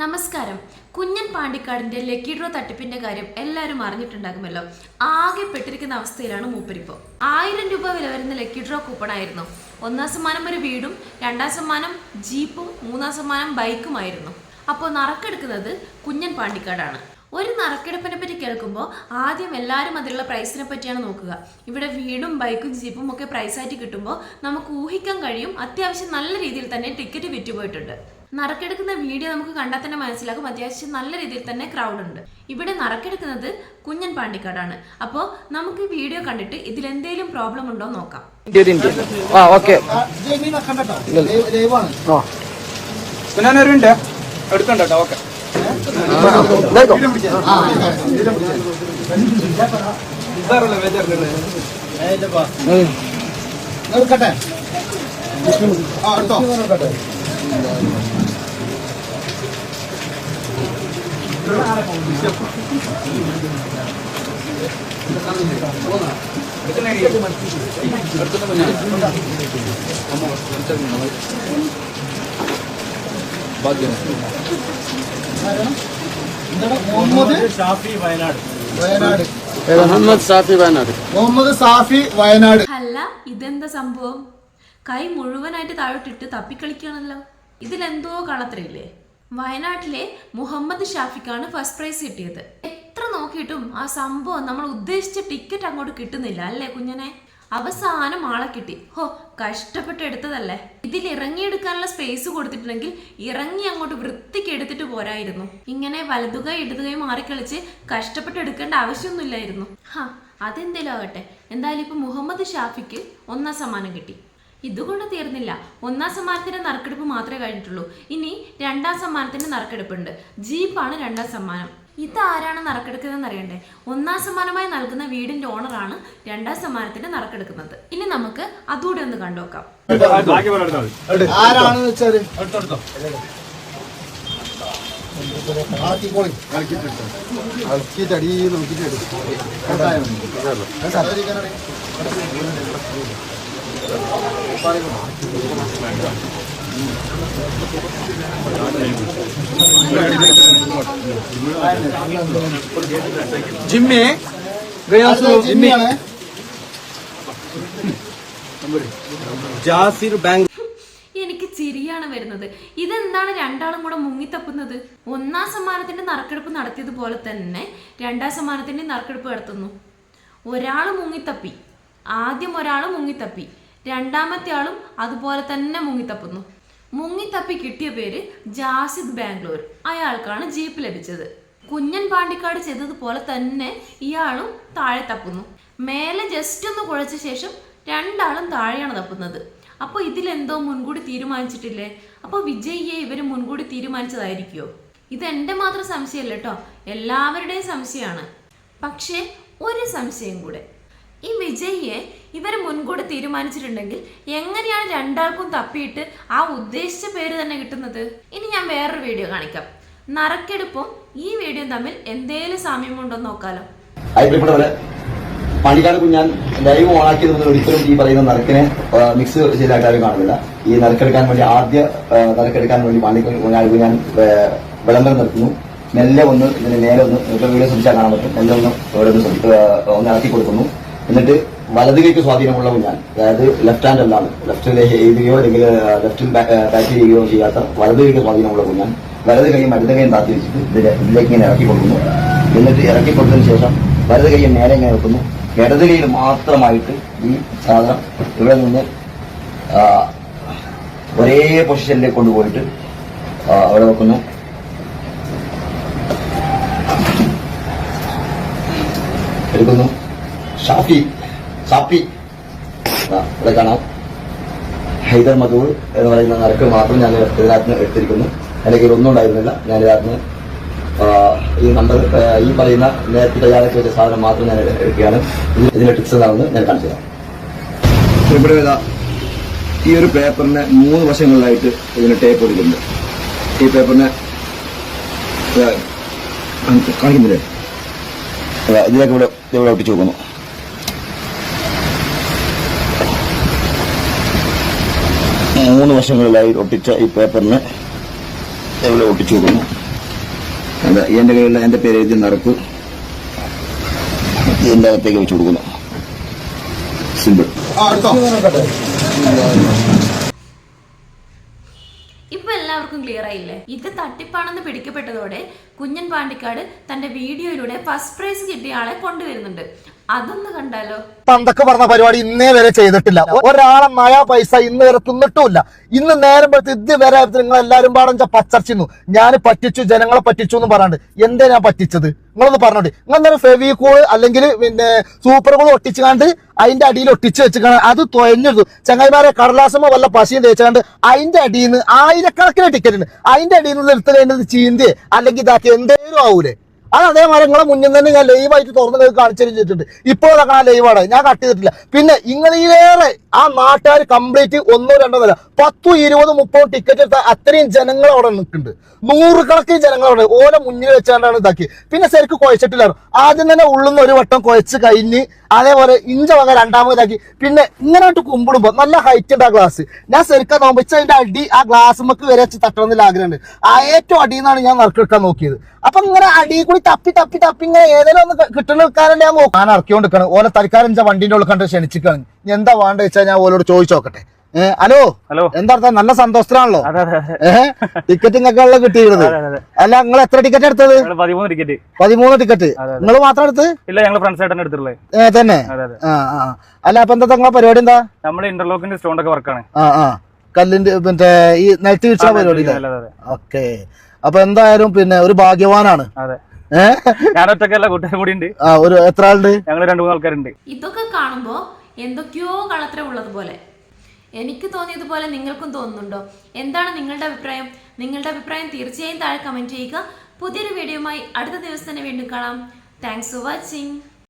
നമസ്കാരം. കുഞ്ഞൻ പാണ്ടിക്കാടിന്റെ lucky draw തട്ടിപ്പിന്റെ കാര്യം എല്ലാവരും അറിഞ്ഞിട്ടുണ്ടാകുമല്ലോ. ആകെ പെട്ടിരിക്കുന്ന അവസ്ഥയിലാണ് മൂപ്പരിപ്പോ. ആയിരം രൂപ വില വരുന്ന ലക്കി ഡ്രോ കൂപ്പൺ ആയിരുന്നു ഒന്നാം സമ്മാനം ഒരു വീടും രണ്ടാം സമ്മാനം ജീപ്പും മൂന്നാം സമ്മാനം ബൈക്കുമായിരുന്നു. അപ്പോൾ നറക്കെടുക്കുന്നത് കുഞ്ഞൻ പാണ്ടിക്കാടാണ്. ഒരു നറക്കെടുപ്പിനെ പറ്റി കേൾക്കുമ്പോൾ ആദ്യം എല്ലാവരും അതിലുള്ള പ്രൈസിനെ പറ്റിയാണ് നോക്കുക. ഇവിടെ വീടും ബൈക്കും ജീപ്പും ഒക്കെ പ്രൈസായിട്ട് കിട്ടുമ്പോൾ നമുക്ക് ഊഹിക്കാൻ കഴിയും. അത്യാവശ്യം നല്ല രീതിയിൽ തന്നെ ടിക്കറ്റ് വിറ്റുപോയിട്ടുണ്ട്. നറുക്കെടുക്കുന്ന വീഡിയോ നമുക്ക് കണ്ടാൽ തന്നെ മനസ്സിലാക്കും അത്യാവശ്യം നല്ല രീതിയിൽ തന്നെ ക്രൗഡ് ഉണ്ട്. ഇവിടെ നറക്കെടുക്കുന്നത് കുഞ്ഞൻ പാണ്ടിക്കാടാണ്. അപ്പോ നമുക്ക് ഈ വീഡിയോ കണ്ടിട്ട് ഇതിൽ എന്തെങ്കിലും പ്രോബ്ലം ഉണ്ടോ നോക്കാം. ആ ഓക്കെ ആ. സുനാനൊരുണ്ട് എടുക്കണ്ട കേട്ടോ ഓക്കെ ഇതായിക്കോ. ഇതാറല്ലേ വേജാറില്ലേ ഉം. എടുക്കട്ടെ ആ എടുത്തോ എന്താണ് മുഹമ്മദ് ഷാഫി വയനാട് വയനാട് ഏതാ? മുഹമ്മദ് ഷാഫി വയനാട്. മുഹമ്മദ് സാഫി വയനാട്. അല്ല ഇതെന്താ സംഭവം? കൈ മുഴുവനായിട്ട് താഴോട്ടിട്ട് തപ്പിക്കളിക്കുകയാണല്ലോ. ഇതിലെന്തോ കളത്രയില്ലേ വയനാട്ടിലെ മുഹമ്മദ് ഷാഫിക്കാണ് ഫസ്റ്റ് പ്രൈസ് കിട്ടിയത്. എത്ര നോക്കിയിട്ടും ആ സംഭവം നമ്മൾ ഉദ്ദേശിച്ച ടിക്കറ്റ് അങ്ങോട്ട് കിട്ടുന്നില്ല അല്ലേ കുഞ്ഞനെ? അവസാനം ആളെ കിട്ടി. ഹോ കഷ്ടപ്പെട്ട് എടുത്തതല്ലേ? ഇതിൽ ഇറങ്ങിയെടുക്കാനുള്ള സ്പേസ് കൊടുത്തിട്ടുണ്ടെങ്കിൽ ഇറങ്ങി അങ്ങോട്ട് വൃത്തിക്ക് എടുത്തിട്ട് പോരായിരുന്നു. ഇങ്ങനെ വലതുകൈ ഇടതുകൈ മാറിക്കളിച്ച് കഷ്ടപ്പെട്ട് എടുക്കേണ്ട ആവശ്യമൊന്നുമില്ലായിരുന്നു. ഹാ അതെന്തേലും ആവട്ടെ. എന്തായാലും ഇപ്പൊ മുഹമ്മദ് ഷാഫിക്ക് ഒന്നാം സമ്മാനം കിട്ടി. ഇതുകൊണ്ട് തീർന്നില്ല. ഒന്നാം സമ്മാനത്തിന്റെ നറുക്കെടുപ്പ് മാത്രമേ കഴിഞ്ഞിട്ടുള്ളൂ. ഇനി രണ്ടാം സമ്മാനത്തിന്റെ നറുക്കെടുപ്പുണ്ട്. ജീപ്പാണ് രണ്ടാം സമ്മാനം. ഇതാരാണ് നറുക്കെടുക്കുന്നതെന്ന് അറിയണ്ടേ? ഒന്നാം സമ്മാനമായി നൽകുന്ന വീടിന്റെ ഓണറാണ് രണ്ടാം സമ്മാനത്തിന്റെ നറുക്കെടുക്കുന്നത്. ഇനി നമുക്ക് അതുകൂടെ ഒന്ന് കണ്ടുനോക്കാം. ബാക്കി ജിമ്മി ജിമ്മി ജിമ്മിയാണ് ജാസിർ ബാങ്ക്. എനിക്ക് ചിരിയാണ് വരുന്നത്. ഇതെന്താണ് രണ്ടാളും കൂടെ മുങ്ങിത്തപ്പുന്നത്? ഒന്നാം സമ്മാനത്തിന്റെ നറുക്കെടുപ്പ് നടത്തിയത് പോലെ തന്നെ രണ്ടാം സമ്മാനത്തിന്റെ നറുക്കെടുപ്പ് നടത്തുന്നു. ഒരാൾ മുങ്ങിത്തപ്പി. ആദ്യം ഒരാൾ മുങ്ങിത്തപ്പി. രണ്ടാമത്തെ ആളും അതുപോലെ തന്നെ മുങ്ങിത്തപ്പുന്നു. മുങ്ങിത്തപ്പി കിട്ടിയ പേര് ജാസിദ് ബാംഗ്ലൂർ. അയാൾക്കാണ് ജീപ്പ് ലഭിച്ചത്. കുഞ്ഞൻ പാണ്ടിക്കാട് ചെയ്തതുപോലെ തന്നെ ഇയാളും താഴെ തപ്പുന്നു. മേലെ ജസ്റ്റ് ഒന്ന് കുഴച്ച ശേഷം രണ്ടാളും താഴെയാണ് തപ്പുന്നത്. അപ്പോൾ ഇതിലെന്തോ മുൻകൂടി തീരുമാനിച്ചിട്ടില്ലേ? അപ്പോൾ വിജയിയെ ഇവർ മുൻകൂടി തീരുമാനിച്ചതായിരിക്കുമോ ഇത് എന്റെ മാത്രം സംശയമല്ല കേട്ടോ. എല്ലാവരുടെയും സംശയമാണ്. പക്ഷേ ഒരു സംശയം കൂടെ. ഈ വിജയിയെ ഇവർ മുൻകൂട്ടി തീരുമാനിച്ചിട്ടുണ്ടെങ്കിൽ എങ്ങനെയാണ് രണ്ടാൾക്കും തപ്പിയിട്ട് ആ ഉദ്ദേശിച്ച പേര് തന്നെ കിട്ടുന്നത്? ഇനി ഞാൻ വേറൊരു വീഡിയോ കാണിക്കാം. നറക്കെടുപ്പും ഈ വീഡിയോ തമ്മിൽ എന്തേലും സാമ്യമുണ്ടോ നോക്കാലോ. പണിക്കാട് കുഞ്ഞാൻ ലൈവ് ഓണാക്കി ഒരിക്കലും ഈ പറയുന്ന നറുക്കിനെ മിക്സ് ചെയ്തായിട്ട് ആരും കാണുന്നില്ല. ഈ നറുക്കെടുക്കാൻ വേണ്ടി ആദ്യ നറുക്കെടുക്കാൻ വേണ്ടി പണിക്കാട് ആ, വിളംബരം നിർത്തുന്നു. മെല്ലെ ഒന്ന് ഇതിന് നേരെ ഒന്ന് വീഡിയോ ശ്രദ്ധിച്ചാൽ കാണാൻ പറ്റും. മെല്ലെ ഇവിടെ ഒന്ന് ഒന്ന് ഇറക്കി കൊടുക്കുന്നു. എന്നിട്ട് വലത് കൈക്ക് സ്വാധീനമുള്ളവൻ ഞാൻ. അതായത് ലെഫ്റ്റ് ഹാൻഡ് അല്ലാണ്ട് ലെഫ്റ്റിൽ എഴുതുകയോ അല്ലെങ്കിൽ ലെഫ്റ്റിൽ ബാറ്റ് ചെയ്യുകയോ ചെയ്യാത്ത വലത് കൈക്ക് സ്വാധീനമുള്ളവൻ ഞാൻ വലത് കൈ മരുന്ന് കൈയും താത്തി വെച്ചിട്ട് ഇതിലെ ഇതിലേക്ക് ഇങ്ങനെ ഇറക്കി കൊടുക്കുന്നു എന്നിട്ട് ഇറക്കി കൊടുത്തതിന് ശേഷം വലത് കൈയും നേരെ ഇങ്ങനെ വെക്കുന്നു. ഇടത് കൈയിൽ മാത്രമായിട്ട് ഈ സാധനം ഇവിടെ നിന്ന് ഒരേ പൊസിഷനിലേക്ക് കൊണ്ടുപോയിട്ട് അവിടെ വെക്കുന്നു. എടുക്കുന്നു. ഷാഫി ഷാഫി. ഇവിടെ കാണാം. ഹൈദർ മധൂർ എന്ന് പറയുന്ന നരക്ക് മാത്രം ഞാൻ ഇതിനകത്ത് എടുത്തിരിക്കുന്നു. എന്റെ കയ്യിൽ ഒന്നും ഉണ്ടായിരുന്നില്ല. ഞാൻ ഇതിനകത്ത് ഈ നമ്പർ ഈ പറയുന്ന നേരത്തെ തയ്യാറാക്കി വെച്ച സാധനം മാത്രം ഞാൻ എടുക്കുകയാണ്. ഇത് ഇതിന്റെ ടിപ്സ് എന്താണെന്ന് ഞാൻ കാണിച്ചു തരാം. ഈ ഒരു പേപ്പറിന് മൂന്ന് വശങ്ങളിലായിട്ട് ഇതിന് ടേപ്പ് കൊടുക്കുന്നുണ്ട് ഈ പേപ്പറിന് കാണിക്കുന്നില്ലേ? ഇതാ, ഇതിലേക്ക് ഇവിടെ ഇവിടെ ഒട്ടിച്ചു വെക്കുന്നു. മൂന്ന് വശങ്ങളിലായി ഒട്ടിച്ച ഈ പേപ്പറിന് ഇവിടെ ഒട്ടിച്ചു കൊടുക്കുന്നു. എന്താ എന്റെ കയ്യിലുള്ള എന്റെ പേര് എഴുതി നറുക്ക് എന്റെ അകത്തേക്ക് വെച്ചു കൊടുക്കുന്നു. സിമ്പിൾ ഇപ്പൊ എല്ലാവർക്കും ക്ലിയർ ആയില്ലേ? ഇത് തട്ടിപ്പാണെന്ന് പിടിക്കപ്പെട്ടതോടെ കുഞ്ഞൻ പാണ്ടിക്കാട് തന്റെ വീഡിയോയിലൂടെ ഫസ്റ്റ് പ്രൈസ് കിട്ടിയ ആളെ കൊണ്ടുവരുന്നുണ്ട്. അതൊന്ന് കണ്ടാലോ? പണ്ടൊക്കെ പറഞ്ഞ പരിപാടി ഇന്നേ വരെ ചെയ്തിട്ടില്ല. ഒരാളെ മഴ പൈസ ഇന്ന് വരെ തിന്നിട്ടുമില്ല. ഇന്ന് നേരം പോലത്തെ ഇത് വരെ നിങ്ങൾ എല്ലാരും പാടം പച്ചർച്ചിന്നു ഞാൻ പറ്റിച്ചു ജനങ്ങളെ പറ്റിച്ചു എന്ന് പറയാണ്ട് എന്തേ ഞാൻ പറ്റിച്ചത്? നിങ്ങളൊന്ന് പറഞ്ഞോട്ടെ. നിങ്ങൾ എന്തായാലും ഫെവിക്കോൾ അല്ലെങ്കിൽ പിന്നെ സൂപ്പർ കോൾ ഒട്ടിച്ചുകാണ്ട് അതിന്റെ അടിയിൽ ഒട്ടിച്ച് വെച്ചിക്കാണ് അത് തൊഴഞ്ഞെടുത്തു ചങ്ങായിമാരെ കടലാസമോ വല്ല പശയും തേച്ചാണ്ട് അതിന്റെ അടിയിൽ നിന്ന് ആയിരക്കണക്കിന് ടിക്കറ്റ് ഉണ്ട്. അതിന്റെ അടിയിൽ നിന്ന് എടുത്തു കഴിഞ്ഞത് അല്ലെങ്കിൽ ഇതാക്കി എന്തേലും ആവൂലേ? അത് അതേമാതിരി നിങ്ങളെ മുന്നിൽ തന്നെ ഞാൻ ലൈവായിട്ട് തുറന്നു നിങ്ങൾക്ക് കാണിച്ചു തരുന്നിട്ടുണ്ട് ഇപ്പോൾ ആ ലൈവാണ് ഞാൻ കട്ട് ചെയ്തിട്ടില്ല. പിന്നെ ഇങ്ങനെയിലേറെ ആ നാട്ടുകാർ കംപ്ലീറ്റ് ഒന്നോ രണ്ടോ നില പത്തു ഇരുപത് മുപ്പതോ ടിക്കറ്റ് എടുത്ത അത്രയും ജനങ്ങൾ അവിടെ നിൽക്കുന്നുണ്ട്. നൂറുകണക്കിന് ജനങ്ങൾ അവിടെ ഓരോ മുന്നിൽ വെച്ചാണ്ടാണ് ഇതാക്കി പിന്നെ ശരിക്കും കുഴച്ചിട്ടില്ല. ആദ്യം തന്നെ ഉള്ളുന്ന ഒരു വട്ടം കുഴച്ച് കഴിഞ്ഞ് അതേപോലെ ഇഞ്ച വക രണ്ടാമതാക്കി. പിന്നെ ഇങ്ങനോട്ട് കുമ്പിടുമ്പോ നല്ല ഹൈറ്റ് ഉണ്ട് ആ ഗ്ലാസ് ഞാൻ ശരിക്കും നോമ്പിച്ച അതിന്റെ അടി ആ ഗ്ലാസ് മക്ക് വരെ വെച്ച് തട്ടണമെന്നില്ല ആഗ്രഹമുണ്ട്. ആ ഏറ്റവും അടിയിൽ നിന്നാണ് ഞാൻ നറുക്കെടുക്കാൻ നോക്കിയത്. അപ്പൊ ഇങ്ങനെ അടിയിൽ കൂടി തപ്പി തപ്പി തപ്പി ഇങ്ങനെ ഏതെങ്കിലും ഒന്ന് കിട്ടുന്ന വെക്കാനല്ലേ ഞാൻ നോക്കും. ഞാൻ ഇറക്കിക്കൊണ്ടിരിക്കണം. ഓലെ തൽക്കാലം ഇഞ്ച വണ്ടിന്റെ ഉള്ളിൽ കണ്ട് ക്ഷണിച്ചിരിക്കുകയാണ് എന്താ വേണ്ട വെച്ചാൽ ഞാൻ ഓലോട് ചോദിച്ചു നോക്കട്ടെ. ഏഹ് ഹലോ? ഹലോ. എന്താ നല്ല സന്തോഷത്തിലാണല്ലോ. അതെ അതെ അതെ. ഏഹ് ടിക്കറ്റ് നിങ്ങൾക്കാണല്ലോ കിട്ടിയിരുന്നത്. അല്ല നിങ്ങൾ എത്ര ടിക്കറ്റ് എടുത്തത്? പതിമൂന്ന് ടിക്കറ്റ് പതിമൂന്ന് ടിക്കറ്റ്. നിങ്ങൾ മാത്രം എടുത്ത്? ഇല്ല ഞങ്ങൾ ഫ്രണ്ട്സ് ആയിട്ടാണ് എടുത്തിട്ടുള്ളത് ഏ, തന്നെ. അല്ല അപ്പൊ എന്താ നിങ്ങളെ പരിപാടി എന്താ? നമ്മൾ ഇന്റർലോക്കിന്റെ സ്റ്റോൺ ഒക്കെ വർക്കാണ് ആ ആ. കല്ലിന്റെ മറ്റേ ഈ നെറ്റ് വീഴ്ച പരിപാടി ഓക്കെ. അപ്പൊ എന്തായാലും പിന്നെ ഒരു ഭാഗ്യവാനാണ്. അതെ. ഒറ്റക്കല്ല കൂട്ടുകാരും കൂടി ഉണ്ട്. ആ ഒരു എത്ര ആളുണ്ട്? ഞങ്ങൾ രണ്ടു മൂന്ന് ആൾക്കാരുണ്ട് ഇതൊക്കെ കാണുമ്പോ എന്തൊക്കെയോ കളത്ര ഉള്ളതുപോലെ എനിക്ക് തോന്നിയതുപോലെ നിങ്ങൾക്കും തോന്നുന്നുണ്ടോ? എന്താണ് നിങ്ങളുടെ അഭിപ്രായം? നിങ്ങളുടെ അഭിപ്രായം തീർച്ചയായും താഴെ കമന്റ് ചെയ്യുക. പുതിയൊരു വീഡിയോയുമായി അടുത്ത ദിവസം തന്നെ വീണ്ടും കാണാം. Thanks for watching